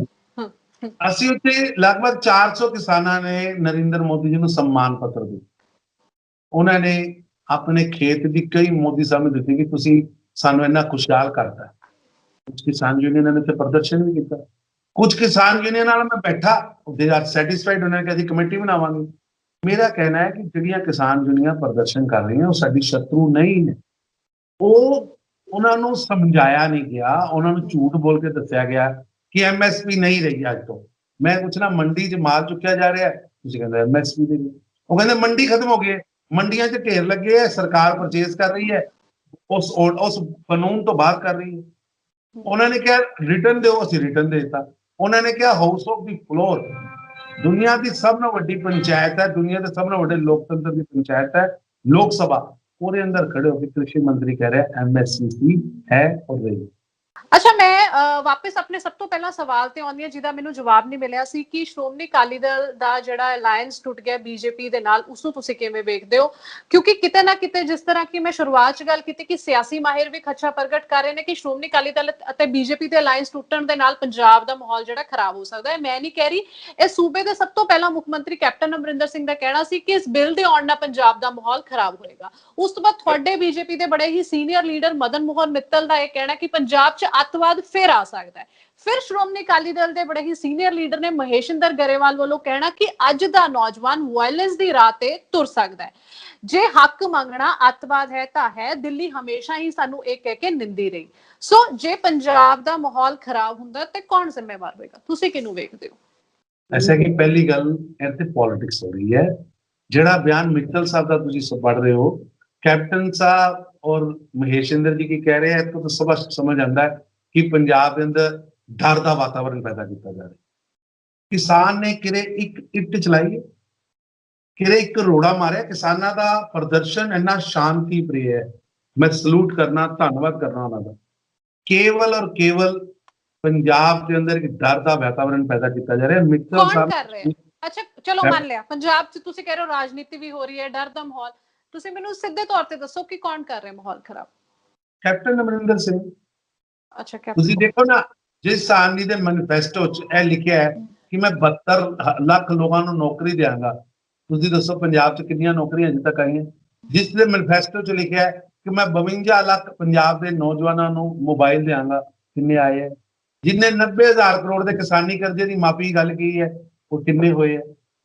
ਅਸੀਂ ਉੱਥੇ ਲਗਭਗ 400 ਕਿਸਾਨਾਂ ਨੇ ਨਰਿੰਦਰ ਮੋਦੀ ਜੀ ਨੂੰ ਸਨਮਾਨ ਪੱਤਰ ਦਿੱਤਾ। ਉਹਨਾਂ ਨੇ ਆਪਣੇ ਖੇਤ ਦੀ ਕਈ ਮੋਦੀ ਸਾਹਿਬ ਨੂੰ ਦਿੱਤੀ ਕਿ ਤੁਸੀਂ ਸਾਨੂੰ ਇੰਨਾ ਖੁਸ਼ਹਾਲ ਕਰਤਾ। ਕੁਝ ਕਿਸਾਨ ਯੂਨੀਅਨਾਂ ਨੇ ਤੇ ਪ੍ਰਦਰਸ਼ਨ ਵੀ ਕੀਤਾ। ਕੁਝ ਕਿਸਾਨ ਯੂਨੀਅਨ ਨਾਲ ਮੈਂ ਬੈਠਾ ਦੇ ਆਰ ਸੈਟੀਸਫਾਈਡ ਉਹਨਾਂ ਨੇ ਕਿਹਾ ਅਸੀਂ ਕਮੇਟੀ ਬਣਾਵਾਂਗੇ। ਮੇਰਾ ਕਹਿਣਾ ਹੈ ਕਿ ਜਿਹੜੀਆਂ ਕਿਸਾਨ ਯੂਨੀਅਨਾਂ ਪ੍ਰਦਰਸ਼ਨ ਕਰ ਰਹੀਆਂ ਉਹ ਸਾਡੀ ਸ਼ਤਰੂ ਨਹੀਂ ਨੇ। ਉਹ ਉਹਨਾਂ ਨੂੰ ਸਮਝਾਇਆ ਨਹੀਂ ਗਿਆ, ਉਹਨਾਂ ਨੂੰ ਝੂਠ ਬੋਲ ਕੇ ਦੱਸਿਆ ਗਿਆ ਕਿ ਐਮਐਸਪੀ ਨਹੀਂ ਰਹੀ ਅੱਜ ਤੋਂ। ਮੈਂ ਪੁੱਛਣਾ, ਮੰਡੀ 'ਚ ਮਾਲ ਚੁੱਕਿਆ ਜਾ ਰਿਹਾ? ਤੁਸੀਂ ਕਹਿੰਦੇ ਐਮਐਸਪੀ ਦੇ ਲਈ। ਉਹ ਕਹਿੰਦੇ ਮੰਡੀ ਖਤਮ ਹੋ ਗਈ ਹੈ। ਮੰਡੀਆਂ 'ਚ ਢੇਰ ਲੱਗੇ ਹੈ, ਸਰਕਾਰ ਪਰਚੇਸ ਕਰ ਰਹੀ ਹੈ। ਉਸ ਉਸ ਕਾਨੂੰਨ ਤੋਂ ਬਾਹਰ ਕਰ ਰਹੀ ਹੈ। ਉਹਨਾਂ ਨੇ ਕਿਹਾ ਰਿਟਰਨ ਦਿਓ, ਅਸੀਂ ਰਿਟਰਨ ਦੇ ਦਿੱਤਾ। ਉਹਨਾਂ ਨੇ ਕਿਹਾ ਹਾਊਸ ਆਫ ਦੀ ਫਲੋਰ ਦੁਨੀਆ ਦੀ ਸਭ ਤੋਂ ਵੱਡੀ ਪੰਚਾਇਤ ਹੈ, ਦੁਨੀਆ ਦੇ ਸਭ ਤੋਂ ਵੱਡੇ ਲੋਕਤੰਤਰ ਦੀ ਪੰਚਾਇਤ ਹੈ, ਲੋਕ ਸਭਾ। ਉਹਦੇ ਅੰਦਰ ਖੜੇ ਹੋ ਕੇ ਕ੍ਰਿਸ਼ੀ ਮੰਤਰੀ ਕਹਿ ਰਿਹਾ ਐਮਐਸਪੀ ਹੈ ਔਰ ਰਹੀ ਅੱਛਾ, ਮੈਂ ਵਾਪਸ ਆਪਣੇ ਸਭ ਤੋਂ ਪਹਿਲਾਂ ਸਵਾਲ ਤੇ ਆਉਂਦੀ ਹਾਂ, ਜਿਹਦਾ ਮੈਨੂੰ ਜਵਾਬ ਨਹੀਂ ਮਿਲਿਆ ਸੀ ਕਿ ਸ਼੍ਰੋਮਣੀ ਅਕਾਲੀ ਦਲ ਦਾ ਜਿਹੜਾ ਅਲਾਈਅੰਸ ਟੁੱਟ ਗਿਆ ਬੀਜੇਪੀ ਦੇ ਨਾਲ ਉਸ ਨੂੰ ਤੁਸੀਂ ਕਿਵੇਂ ਵੇਖਦੇ ਹੋ? ਕਿਉਂਕਿ ਕਿਤੇ ਨਾ ਕਿਤੇ ਜਿਸ ਤਰ੍ਹਾਂ ਕਿ ਮੈਂ ਸ਼ੁਰੂਆਤ 'ਚ ਗੱਲ ਕੀਤੀ ਕਿ ਸਿਆਸੀ ਮਾਹਿਰ ਵੀ ਖੱਚਾ ਪ੍ਰਗਟ ਕਰ ਰਹੇ ਨੇ ਕਿ ਸ਼੍ਰੋਮਣੀ ਅਕਾਲੀ ਦਲ ਅਤੇ ਬੀਜੇਪੀ ਦੇ ਅਲਾਈਅੰਸ ਟੁੱਟਣ ਦੇ ਨਾਲ ਪੰਜਾਬ ਦਾ ਮਾਹੌਲ ਜਿਹੜਾ ਖਰਾਬ ਹੋ ਸਕਦਾ ਹੈ। ਮੈਂ ਨਹੀਂ ਕਹਿ ਰਹੀ, ਇਹ ਸੂਬੇ ਦੇ ਸਭ ਤੋਂ ਪਹਿਲਾਂ ਮੁੱਖ ਮੰਤਰੀ ਕੈਪਟਨ ਅਮਰਿੰਦਰ ਸਿੰਘ ਦਾ ਕਹਿਣਾ ਸੀ ਕਿ ਇਸ ਬਿੱਲ ਦੇ ਆਉਣ ਨਾਲ ਪੰਜਾਬ ਦਾ ਮਾਹੌਲ ਖਰਾਬ ਹੋਏਗਾ। ਉਸ ਤੋਂ ਬਾਅਦ ਤੁਹਾਡੇ ਬੀਜੇਪੀ ਦੇ ਬੜੇ ਹੀ ਸੀਨੀਅਰ ਲੀਡਰ ਮਦਨ ਮੋਹਨ ਮਿੱਤਲ ਦਾ ਇਹ ਕਹਿਣਾ ਕਿ ਪੰਜਾਬ 'ਚ ਅੱਤਵਾਦ ਫਿਰ ਆ ਸਕਦਾ ਹੈ। ਫਿਰ ਸ਼੍ਰੋਮਣੀ ਅਕਾਲੀ ਦਲ ਦੇ ਬੜੇ ਹੀ ਸੀਨੀਅਰ ਲੀਡਰ ਨੇ ਮਹੇਸ਼ਿੰਦਰ ਗਰੇਵਾਲ ਵੱਲੋਂ ਕਹਿਣਾ ਕਿ ਅੱਜ ਦਾ ਨੌਜਵਾਨ ਵਾਇਲੈਂਸ ਦੀ ਰਾਹ ਤੇ ਤੁਰ ਸਕਦਾ ਹੈ। ਜੇ ਹੱਕ ਮੰਗਣਾ ਅੱਤਵਾਦ ਹੈ ਤਾਂ ਹੈ, ਦਿੱਲੀ ਹਮੇਸ਼ਾ ਹੀ ਸਾਨੂੰ ਇਹ ਕਹਿ ਕੇ ਨਿੰਦੀ ਰਹੀ। ਸੋ ਜੇ ਪੰਜਾਬ ਦਾ ਮਾਹੌਲ ਖਰਾਬ ਹੁੰਦਾ ਤੇ ਕੌਣ ਜ਼ਿੰਮੇਵਾਰ ਹੋਏਗਾ? ਤੁਸੀਂ ਕਿਹਨੂੰ ਵੇਖਦੇ ਹੋ? ਐਸਾ ਕਿ ਪਹਿਲੀ ਗੱਲ ਇੱਥੇ ਪੋਲਿਟਿਕਸ ਹੋ ਰਹੀ ਹੈ। ਜਿਹੜਾ ਬਿਆਨ ਮਿੱਤਲ ਸਾਹਿਬ ਦਾ ਤੁਸੀਂ ਪੜ੍ਹ ਰਹੇ ਹੋ, ਕੈਪਟਨ ਸਾਹਿਬ ਔਰ ਮਹੇਸ਼ਿੰਦਰ ਜੀ ਕੀ ਕਹਿ ਰਹੇ ਹੈ ਤਾਂ ਸਪਸ਼ਟ ਸਮਝ ਆਉਂਦਾ ਹੈ। ਕਿ ਪੰਜਾਬ ਦੇ ਅੰਦਰ ਡਰ ਦਾ ਵਾਤਾਵਰਣ ਪੈਦਾ ਕੀਤਾ ਜਾ ਰਿਹਾ। ਕਿਸਾਨ ਨੇ ਕਿਰੇ ਇੱਕ ਇੱਟ ਚਲਾਈ ਹੈ? ਕਿਰੇ ਇੱਕ ਰੋੜਾ ਮਾਰਿਆ? ਕਿਸਾਨਾਂ ਦਾ ਪ੍ਰਦਰਸ਼ਨ ਇੰਨਾ ਸ਼ਾਂਤੀ ਪ੍ਰਿय ਹੈ। ਮੈਂ ਸਲੂਟ ਕਰਨਾ ਧੰਨਵਾਦ ਕਰਨਾ ਉਹਨਾਂ ਦਾ। ਕੇਵਲ ਔਰ ਕੇਵਲ ਪੰਜਾਬ ਦੇ ਅੰਦਰ ਇੱਕ ਡਰ ਦਾ ਵਾਤਾਵਰਣ ਪੈਦਾ ਕੀਤਾ ਜਾ ਰਿਹਾ। ਹੈ ਮਿੱਤਲ ਸਾਹਿਬ ਅੱਛਾ ਚਲੋ ਮੰਨ ਲਿਆ। ਪੰਜਾਬ 'ਚ ਤੁਸੀਂ ਕਹਿ ਰਹੇ ਹੋ ਰਾਜਨੀਤੀ ਵੀ ਹੋ ਰਹੀ ਹੈ ਡਰ ਦਾ ਮਾਹੌਲ। ਤੁਸੀਂ ਮੈਨੂੰ ਸਿੱਧੇ ਤੌਰ ਤੇ ਦੱਸੋ ਕਿ ਕੌਣ ਕਰ ਰਿਹਾ ਮਾਹੌਲ ਖਰਾਬ? ਕੈਪਟਨ ਅਮਰਿੰਦਰ ਸਿੰਘ। ਅੱਛਾ ਕਿਆ ਤੁਸੀਂ ਦੇਖੋ ਨਾ ਜਿਸ ਸਾਨੀ ਦੇ ਮੈਨੀਫੈਸਟੋ 'ਚ ਇਹ ਲਿਖਿਆ ਹੈ ਕਿ ਮੈਂ 72 ਹ- ਲੱਖ ਲੋਕਾਂ ਨੂੰ ਨੌਕਰੀ ਦਿਆਂਗਾ। ਤੁਸੀਂ ਦੱਸੋ ਪੰਜਾਬ 'ਚ ਕਿੰਨੀਆਂ ਨੌਕਰੀਆਂ ਅਜੇ ਤੱਕ ਆਈਆਂ? ਜਿਸ ਦੇ ਮੈਨੀਫੈਸਟੋ 'ਚ ਲਿਖਿਆ ਹੈ ਕਿ ਮੈਂ 52 ਲੱਖ ਪੰਜਾਬ ਦੇ ਨੌਜਵਾਨਾਂ ਨੂੰ ਮੋਬਾਈਲ ਦਿਆਂਗਾ। ਕਿੰਨੇ ਆਏ ਹੈ? ਜਿਨੇ 90000 ਕਰੋੜ ਦੇ ਕਿਸਾਨੀ ਕਰਜ਼ੇ ਦੀ ਮਾਫੀ ਗੱਲ ਕੀ ਹੈ ਉਹ ਕਿੰਨੇ ਹੋਏ ਹੈ?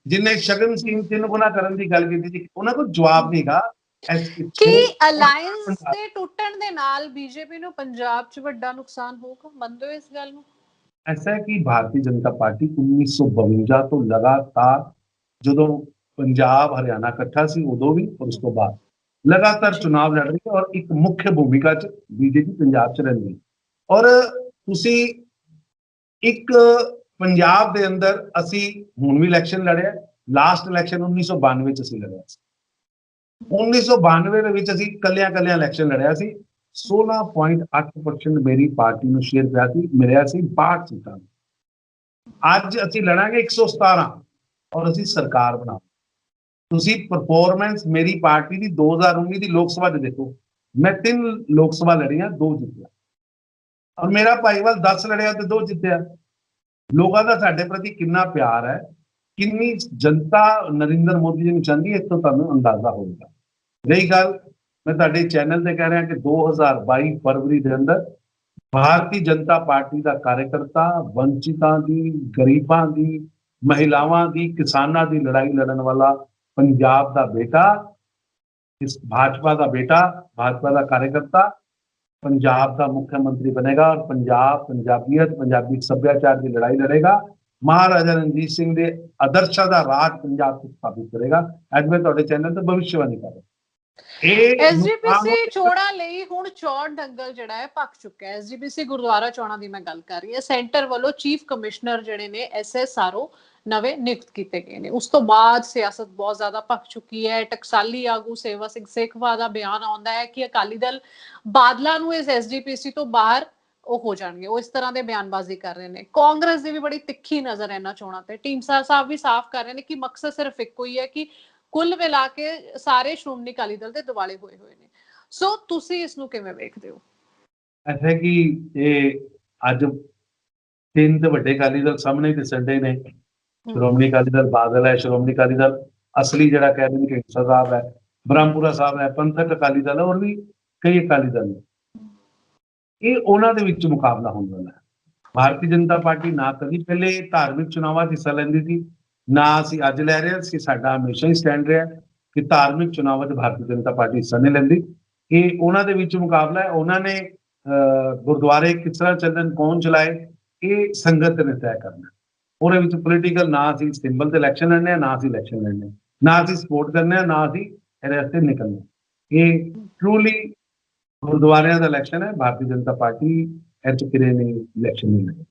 ਜਿਨੇ ਸ਼ਗਨ ਸਿੰਘ ਤਿੰਨ ਗੁਣਾ ਕਰਨ ਦੀ ਗੱਲ ਕੀਤੀ ਸੀ ਉਹਨਾਂ ਕੋਲ ਜਵਾਬ ਨਹੀਂਗਾ ਕੀ ਅਲਾਈਅੰਸ ਦੇ ਟੁੱਟਣ ਦੇ ਨਾਲ ਬੀਜੇਪੀ ਨੂੰ ਪੰਜਾਬ 'ਚ ਵੱਡਾ ਨੁਕਸਾਨ ਹੋਊਗਾ? ਮੰਨਦੇ ਹੋ ਇਸ ਗੱਲ ਨੂੰ? ਐਸਾ ਹੈ ਕਿ ਭਾਰਤੀ ਜਨਤਾ ਪਾਰਟੀ 1952 ਤੋਂ ਲਗਾਤਾਰ ਜਦੋਂ ਪੰਜਾਬ ਹਰਿਆਣਾ ਇਕੱਠਾ ਸੀ ਉਦੋਂ ਵੀ ਉਸ ਤੋਂ ਬਾਅਦ ਲਗਾਤਾਰ ਚੁਣਾਵ ਲੜ ਰਹੀ ਹੈ ਔਰ ਇੱਕ ਮੁੱਖ ਭੂਮਿਕਾ 'ਚ ਬੀਜੇਪੀ ਪੰਜਾਬ 'ਚ ਰਹਿੰਦੀ ਔਰ ਤੁਸੀਂ ਇੱਕ ਪੰਜਾਬ ਦੇ ਅੰਦਰ ਅਸੀਂ ਹੁਣ ਵੀ ਇਲੈਕਸ਼ਨ ਲੜਿਆ ਲਾਸਟ ਇਲੈਕਸ਼ਨ 1992 ਚ ਅਸੀਂ ਲੜਿਆ ਸੀ। 1992 ਦੇ ਵਿੱਚ ਅਸੀਂ ਕੱਲਿਆਂ ਕੱਲਿਆਂ ਇਲੈਕਸ਼ਨ ਲੜਿਆ ਸੀ। 16.8% ਮੇਰੀ ਪਾਰਟੀ ਨੂੰ ਸ਼ੇਅਰ ਪਿਆ ਸੀ, ਮਿਲਿਆ ਸੀ 62 ਸੀਟਾਂ ਅੱਜ ਅਸੀਂ ਲੜਾਂਗੇ 117 ਔਰ ਅਸੀਂ ਸਰਕਾਰ ਬਣਾਵਾਂਗੇ। ਤੁਸੀਂ ਪਰਫਾਰਮੈਂਸ ਮੇਰੀ ਪਾਰਟੀ ਦੀ 2019 ਦੀ ਲੋਕ ਸਭਾ ਦੇ ਦੇਖੋ। ਮੈਂ ਤਿੰਨ ਲੋਕ ਸਭਾ ਲੜੀਆਂ, ਦੋ ਜਿੱਤਿਆ। ਔਰ ਮੇਰਾ ਭਾਈਵਾਲ 10 ਲੜਿਆ ਤੇ ਦੋ ਜਿੱਤਿਆ। ਲੋਕਾਂ ਦਾ ਸਾਡੇ ਪ੍ਰਤੀ ਕਿੰਨਾ ਪਿਆਰ ਹੈ। ਕਿੰਨੀ ਜਨਤਾ ਨਰਿੰਦਰ ਮੋਦੀ ਜੀ ਨੂੰ ਚਾਹੁੰਦੀ ਹੈ ਇਸ ਤੋਂ ਤੁਹਾਨੂੰ ਅੰਦਾਜ਼ਾ ਹੋਵੇਗਾ ਰਹੀ ਗੱਲ, ਮੈਂ ਤੁਹਾਡੇ ਚੈਨਲ ਤੇ ਕਹਿ ਰਿਹਾ ਕਿ 2022 ਫਰਵਰੀ ਦੇ ਅੰਦਰ ਭਾਰਤੀ ਜਨਤਾ ਪਾਰਟੀ ਦਾ ਕਾਰਜਕਰਤਾ, ਵੰਚਿਤਾਂ ਦੀ, ਗਰੀਬਾਂ ਦੀ, ਮਹਿਲਾਵਾਂ ਦੀ, ਕਿਸਾਨਾਂ ਦੀ ਲੜਾਈ ਲੜਨ ਵਾਲਾ ਪੰਜਾਬ ਦਾ ਬੇਟਾ, ਇਸ ਭਾਜਪਾ ਦਾ ਬੇਟਾ, ਭਾਜਪਾ ਦਾ ਕਾਰਜਕਰਤਾ, ਪੰਜਾਬ ਦਾ ਮੁੱਖ ਮੰਤਰੀ ਬਣੇਗਾ ਔਰ ਪੰਜਾਬ, ਪੰਜਾਬੀਅਤ, ਪੰਜਾਬੀ ਸੱਭਿਆਚਾਰ ਦੀ ਲੜਾਈ ਲੜੇਗਾ। ਮਹਾਰਾਜਾ ਰਣਜੀਤ ਸਿੰਘ ਦੇ ਆਦਰਸ਼ਾਂ ਦਾ ਰਾਜ ਪੰਜਾਬ ਵਿੱਚ ਸਥਾਪਿਤ ਕਰੇਗਾ। ਅੱਜ ਮੈਂ ਤੁਹਾਡੇ ਚੈਨਲ ਤੇ ਭਵਿੱਖਬਾਣੀ ਕਰ ਰਿਹਾ ਐਸਜੀਪੀਸੀ ਚੋਣਾਂ ਲਈ ਹੁਣ ਚੋਣ ਦੰਗਲ ਜਿਹੜਾ ਹੈ ਪੱਕ ਚੁੱਕਾ ਹੈ। ਐਸਜੀਪੀਸੀ ਗੁਰਦੁਆਰਾ ਚੋਣਾਂ ਦੀ ਮੈਂ ਗੱਲ ਕਰ ਰਹੀ ਹਾਂ। ਸੈਂਟਰ ਵੱਲੋਂ ਚੀਫ ਕਮਿਸ਼ਨਰ ਜਿਹੜੇ ਨੇ ਐਸਐਸਆਰਓ ਨਵੇਂ ਨਿਯੁਕਤ ਕੀਤੇ ਗਏ ਨੇ। ਉਸ ਤੋਂ ਬਾਅਦ ਸਿਆਸਤ ਬਹੁਤ ਜ਼ਿਆਦਾ ਪੱਕ ਚੁੱਕੀ ਹੈ। ਟਕਸਾਲੀ ਆਗੂ ਸੇਵਾ ਸਿੰਘ ਸੇਖਵਾ ਦਾ ਬਿਆਨ ਆਉਂਦਾ ਹੈ ਕਿ ਅਕਾਲੀ ਦਲ ਬਾਦਲਾਂ ਨੂੰ ਇਸ ਐਸਜੀਪੀਸੀ ਤੋਂ ਬਾਹਰ ਉਹ ਹੋ ਜਾਣਗੇ ਉਹ ਇਸ ਤਰ੍ਹਾਂ ਦੇ ਬਿਆਨਬਾਜ਼ੀ ਕਰ ਰਹੇ ਨੇ। ਕਾਂਗਰਸ ਦੀ ਵੀ ਬੜੀ ਤਿੱਖੀ ਨਜ਼ਰ ਹੈ ਇਹਨਾਂ ਚੋਣਾਂ ਤੇ। ਢੀਂਡਸਾ ਸਾਹਿਬ ਵੀ ਸਾਫ਼ ਕਰ ਰਹੇ ਨੇ ਕਿ ਮਕਸਦ ਸਿਰਫ ਇੱਕੋ ਹੀ ਹੈ ਕਿ ਕੁੱਲ ਮਿਲਾ ਕੇ ਸਾਰੇ ਸ਼੍ਰੋਮਣੀ ਅਕਾਲੀ ਦਲ ਦੇ ਦਿਵਾਲੇ ਹੋਏ ਹੋਏ ਨੇ। ਸੋ ਤੁਸੀਂ ਇਸ ਨੂੰ ਕਿਵੇਂ ਵੇਖਦੇ ਹੋ? ਐਸਾ ਕਿ ਇਹ ਅੱਜ ਤਿੰਨ ਤੇ ਵੱਡੇ ਅਕਾਲੀ ਦਲ ਸਾਹਮਣੇ ਦਿਸਣ ਦੇ ਨੇ। ਸ਼੍ਰੋਮਣੀ ਅਕਾਲੀ ਦਲ ਬਾਦਲ ਹੈ ਸ਼੍ਰੋਮਣੀ ਅਕਾਲੀ ਦਲ ਅਸਲੀ ਜਿਹੜਾ ਕਹਿ ਰਹੇ ਨੇ ਢੀਂਡਸਾ ਸਾਹਿਬ ਹੈ ਬ੍ਰਹਮਪੁਰਾ ਸਾਹਿਬ ਹੈ ਪੰਥਕ ਅਕਾਲੀ ਦਲ ਹੋਰ ਵੀ ਕਈ ਅਕਾਲੀ ਦਲ ਨੇ। ਇਹ ਉਹਨਾਂ ਦੇ ਵਿੱਚ ਮੁਕਾਬਲਾ ਹੋਣ ਵਾਲਾ ਹੈ। ਭਾਰਤੀ ਜਨਤਾ ਪਾਰਟੀ ਨਾ ਕਦੀ ਪਹਿਲੇ ਧਾਰਮਿਕ ਚੁਣਾਵਾਂ 'ਚ ਹਿੱਸਾ ਲੈਂਦੀ ਸੀ, ਨਾ ਅਸੀਂ ਅੱਜ ਲੈ ਰਹੇ ਹਾਂ ਸੀ ਸਾਡਾ ਹਮੇਸ਼ਾ ਹੀ ਸਟੈਂਡ ਰਿਹਾ ਕਿ ਧਾਰਮਿਕ ਚੁਣਾਵਾਂ 'ਚ ਭਾਰਤੀ ਜਨਤਾ ਪਾਰਟੀ ਹਿੱਸਾ ਨਹੀਂ ਲੈਂਦੀ। ਇਹ ਉਹਨਾਂ ਦੇ ਵਿੱਚ ਮੁਕਾਬਲਾ ਹੈ। ਉਹਨਾਂ ਨੇ ਗੁਰਦੁਆਰੇ ਕਿਸ ਤਰ੍ਹਾਂ ਚੱਲਣ, ਕੌਣ ਚਲਾਏ, ਇਹ ਸੰਗਤ ਨੇ ਤੈਅ ਕਰਨਾ ਉਹਦੇ ਵਿੱਚ ਪੋਲੀਟੀਕਲ ਨਾ ਅਸੀਂ ਸਿੰਬਲ ਤੇ ਇਲੈਕਸ਼ਨ ਲੜਨੇ ਆ, ਨਾ ਅਸੀਂ ਇਲੈਕਸ਼ਨ ਲੜਨੇ ਨਾ ਅਸੀਂ ਸਪੋਰਟ ਕਰਨੇ ਨਾ ਅਸੀਂ ਇਹਦੇ ਰਸਤੇ ਨਿਕਲਣਾ। ਇਹ ਟਰੂਲੀ ਗੁਰਦੁਆਰਿਆਂ ਦਾ ਇਲੈਕਸ਼ਨ ਹੈ ਭਾਰਤੀ ਜਨਤਾ ਪਾਰਟੀ ਇਹ 'ਚ ਕਿਰੇ ਨਹੀਂ ਇਲੈਕਸ਼ਨ ਨਹੀਂ ਲੜੇ।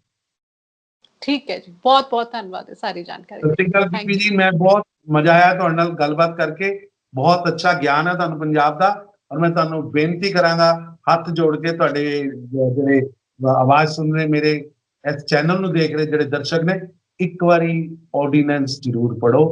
ਠੀਕ ਹੈ ਜੀ ਬਹੁਤ ਬਹੁਤ ਧੰਨਵਾਦ ਹੈ ਸਾਰੀ ਜਾਣਕਾਰੀ ਸਤਿ ਸ਼੍ਰੀ ਅਕਾਲ ਬੀਬੀ ਜੀ ਮੈਂ ਬਹੁਤ ਮਜ਼ਾ ਆਇਆ ਤੁਹਾਡੇ ਨਾਲ ਗੱਲਬਾਤ ਕਰਕੇ ਬਹੁਤ ਅੱਛਾ ਗਿਆਨ ਹੈ ਤੁਹਾਨੂੰ ਪੰਜਾਬ ਦਾ ਔਰ ਮੈਂ ਤੁਹਾਨੂੰ ਬੇਨਤੀ ਕਰਾਂਗਾ ਹੱਥ ਜੋੜ ਕੇ ਤੁਹਾਡੇ ਜ- ਜਿਹੜੇ ਆਵਾਜ਼ ਸੁਣ ਰਹੇ ਮੇਰੇ ਇਸ ਚੈਨਲ ਨੂੰ ਦੇਖ ਰਹੇ ਜਿਹੜੇ ਦਰਸ਼ਕ ਨੇ ਇੱਕ ਵਾਰੀ ਆਰਡੀਨੈਂਸ ਜ਼ਰੂਰ ਪੜੋ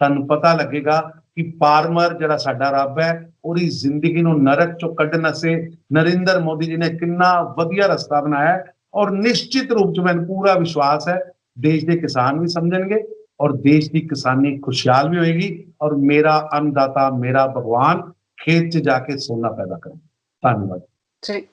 ਤੁਹਾਨੂੰ ਪਤਾ ਲੱਗੇਗਾ ਕਿ ਫਾਰਮਰ ਜਿਹੜਾ ਸਾਡਾ ਰੱਬ ਹੈ, ਉਹਦੀ ਜ਼ਿੰਦਗੀ ਨੂੰ ਨਰਕ ਚੋਂ ਕੱਢਣ ਵਾਸਤੇ ਨਰਿੰਦਰ ਮੋਦੀ ਜੀ ਨੇ ਕਿੰਨਾ ਵਧੀਆ ਰਸਤਾ ਬਣਾਇਆ ਔਰ ਨਿਸ਼ਚਿਤ ਰੂਪ ਚ ਮੈਨੂੰ ਪੂਰਾ ਵਿਸ਼ਵਾਸ ਹੈ, ਦੇਸ਼ ਦੇ ਕਿਸਾਨ ਵੀ ਸਮਝਣਗੇ ਔਰ ਦੇਸ਼ ਦੀ ਕਿਸਾਨੀ ਖੁਸ਼ਹਾਲ ਵੀ ਹੋਏਗੀ ਔਰ ਮੇਰਾ ਅੰਨਦਾਤਾ, ਮੇਰਾ ਭਗਵਾਨ ਖੇਤ 'ਚ ਜਾ ਕੇ ਸੋਨਾ ਪੈਦਾ ਕਰੇ ਧੰਨਵਾਦ। ਠੀਕ।